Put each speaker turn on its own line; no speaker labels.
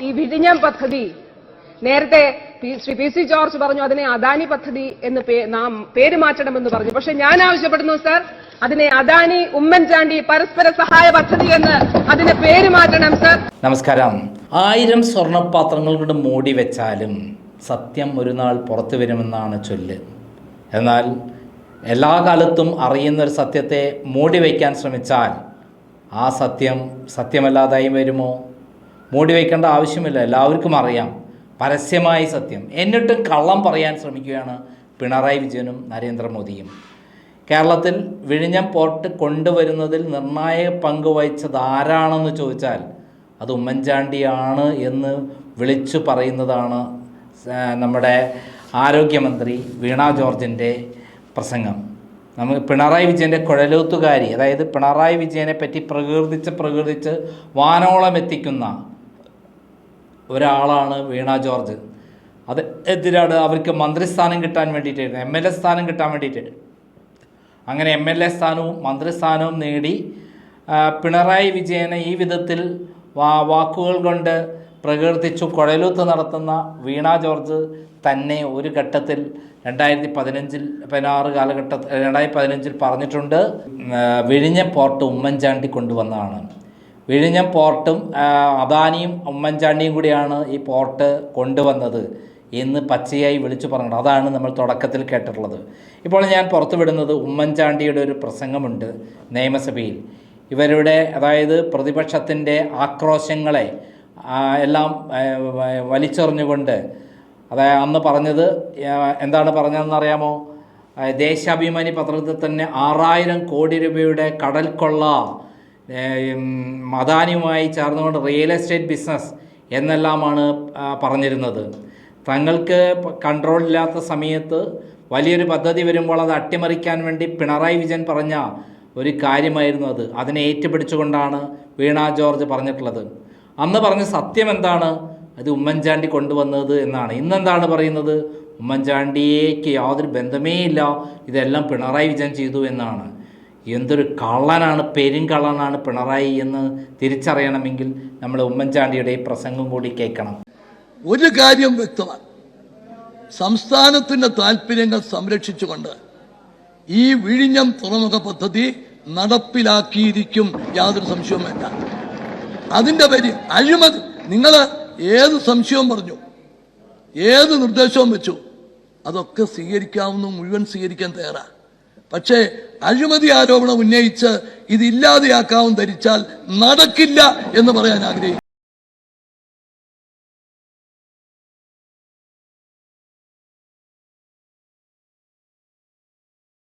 ഈ വിഴിഞ്ഞം പദ്ധതി. നേരത്തെ ശ്രീ പി സി ജോർജ് പറഞ്ഞു അതിനെ അദാനി പദ്ധതി എന്ന് നാം പേര് മാറ്റണമെന്ന് പറഞ്ഞു. പക്ഷെ ഞാൻ ആവശ്യപ്പെടുന്നു സർ അതിനെ അദാനി ഉമ്മൻചാണ്ടി പരസ്പര സഹായ പദ്ധതി എന്ന് അതിനെ പേര് മാറ്റണം സർ.
നമസ്കാരം. ആയിരം സ്വർണപാത്രങ്ങൾ കൊണ്ട് മൂടി വെച്ചാലും സത്യം ഒരു നാൾ പുറത്തു വരുമെന്നാണ് ചൊല്ല്. എന്നാൽ എല്ലാ കാലത്തും അറിയുന്ന ഒരു സത്യത്തെ മൂടി വയ്ക്കാൻ ശ്രമിച്ചാൽ ആ സത്യം സത്യമല്ലാതായി വരുമോ? മൂടി വയ്ക്കേണ്ട ആവശ്യമില്ല. എല്ലാവർക്കും അറിയാം. പരസ്യമായി സത്യം. എന്നിട്ടും കള്ളം പറയാൻ ശ്രമിക്കുകയാണ് പിണറായി വിജയനും നരേന്ദ്രമോദിയും. കേരളത്തിൽ വിഴിഞ്ഞം പോർട്ട് കൊണ്ടുവരുന്നതിൽ നിർണായക പങ്ക് വഹിച്ചത് ആരാണെന്ന് ചോദിച്ചാൽ അത് ഉമ്മൻചാണ്ടിയാണ് എന്ന് വിളിച്ചു പറയുന്നതാണ് നമ്മുടെ ആരോഗ്യമന്ത്രി വീണ ജോർജിന്റെ പ്രസംഗം. നമുക്ക് പിണറായി വിജയന്റെ കുഴലൂത്തുകാരി അതായത് പിണറായി വിജയനെ പറ്റി പ്രകീർത്തിച്ച് പ്രകീർത്തിച്ച് വാനോളം എത്തിക്കുന്ന ഒരാളാണ് വീണ ജോർജ്. അത് എതിരാണ്. അവർക്ക് മന്ത്രിസ്ഥാനം കിട്ടാൻ വേണ്ടിയിട്ടായിരുന്നു. എം എൽ എ സ്ഥാനം കിട്ടാൻ വേണ്ടിയിട്ട്. അങ്ങനെ എം എൽ എ സ്ഥാനവും മന്ത്രിസ്ഥാനവും നേടി പിണറായി വിജയനെ ഈ വിധത്തിൽ വാ വാക്കുകൾ കൊണ്ട് പ്രകീർത്തിച്ചു കുഴലൂത്ത് നടത്തുന്ന വീണ ജോർജ് തന്നെ ഒരു ഘട്ടത്തിൽ രണ്ടായിരത്തി പതിനഞ്ചിൽ പതിനാറ് കാലഘട്ടത്തിൽ രണ്ടായിരത്തി പതിനഞ്ചിൽ പറഞ്ഞിട്ടുണ്ട് വിഴിഞ്ഞ പോർട്ട് ഉമ്മൻചാണ്ടി കൊണ്ടുവന്നതാണ്. വിഴിഞ്ഞം പോർട്ടും അദാനിയും ഉമ്മൻചാണ്ടിയും കൂടിയാണ് ഈ പോർട്ട് കൊണ്ടുവന്നത് എന്ന് പച്ചയായി വിളിച്ചു പറഞ്ഞത് അതാണ് നമ്മൾ തുടക്കത്തിൽ കേട്ടിട്ടുള്ളത്. ഇപ്പോൾ ഞാൻ പുറത്തുവിടുന്നത് ഉമ്മൻചാണ്ടിയുടെ ഒരു പ്രസംഗമുണ്ട് നിയമസഭയിൽ. ഇവരുടെ അതായത് പ്രതിപക്ഷത്തിന്റെ ആക്രോശങ്ങളെ എല്ലാം വലിച്ചെറിഞ്ഞുകൊണ്ട് അതായത് അന്ന് പറഞ്ഞത് എന്താണ് പറഞ്ഞതെന്ന് അറിയാമോ ആ, ദേശാഭിമാനി പത്രത്തിൽ തന്നെ ആറായിരം കോടി രൂപയുടെ കടൽ അദാനിയുമായി ചേർന്നുകൊണ്ട് റിയൽ എസ്റ്റേറ്റ് ബിസിനസ് എന്നെല്ലാമാണ് പറഞ്ഞിരുന്നത്. തങ്ങൾക്ക് കൺട്രോൾ ഇല്ലാത്ത സമയത്ത് വലിയൊരു പദ്ധതി വരുമ്പോൾ അത് അട്ടിമറിക്കാൻ വേണ്ടി പിണറായി വിജയൻ പറഞ്ഞ ഒരു കാര്യമായിരുന്നു അത്. അതിനെ ഏറ്റുപിടിച്ചുകൊണ്ടാണ് വീണ ജോർജ് പറഞ്ഞിട്ടുള്ളത്. അന്ന് പറഞ്ഞ സത്യം എന്താണ്? അത് ഉമ്മൻചാണ്ടി കൊണ്ടുവന്നത് എന്നാണ്. ഇന്നെന്താണ് പറയുന്നത്? ഉമ്മൻചാണ്ടിയേക്ക് യാതൊരു ബന്ധമേ ഇല്ല ഇതെല്ലാം പിണറായി വിജയൻ ചെയ്തു എന്നാണ്. എന്തൊരു കള്ളനാണ് പെരുങ്കള്ളനാണ് പിണറായി എന്ന് തിരിച്ചറിയണമെങ്കിൽ നമ്മൾ ഉമ്മൻചാണ്ടിയുടെ ഈ പ്രസംഗം കൂടി കേൾക്കണം.
ഒരു കാര്യം വ്യക്തമാണ്. സംസ്ഥാനത്തിന്റെ താല്പര്യങ്ങൾ സംരക്ഷിച്ചുകൊണ്ട് ഈ വിഴിഞ്ഞം തുറമുഖ പദ്ധതി നടപ്പിലാക്കിയിരിക്കും യാതൊരു സംശയവും വേണ്ട. അതിന്റെ പേര് അഴിമതി. നിങ്ങൾ ഏത് സംശയവും പറഞ്ഞു ഏത് നിർദ്ദേശവും വെച്ചു അതൊക്കെ സ്വീകരിക്കാവുന്ന മുഴുവൻ സ്വീകരിക്കാൻ തയ്യാറാ പക്ഷേ അഴിമതി ആരോപണം ഉന്നയിച്ച് ഇതില്ലാതെയാക്കാവും ധരിച്ചാൽ നടക്കില്ല എന്ന് പറയാൻ ആഗ്രഹിക്കുന്നു.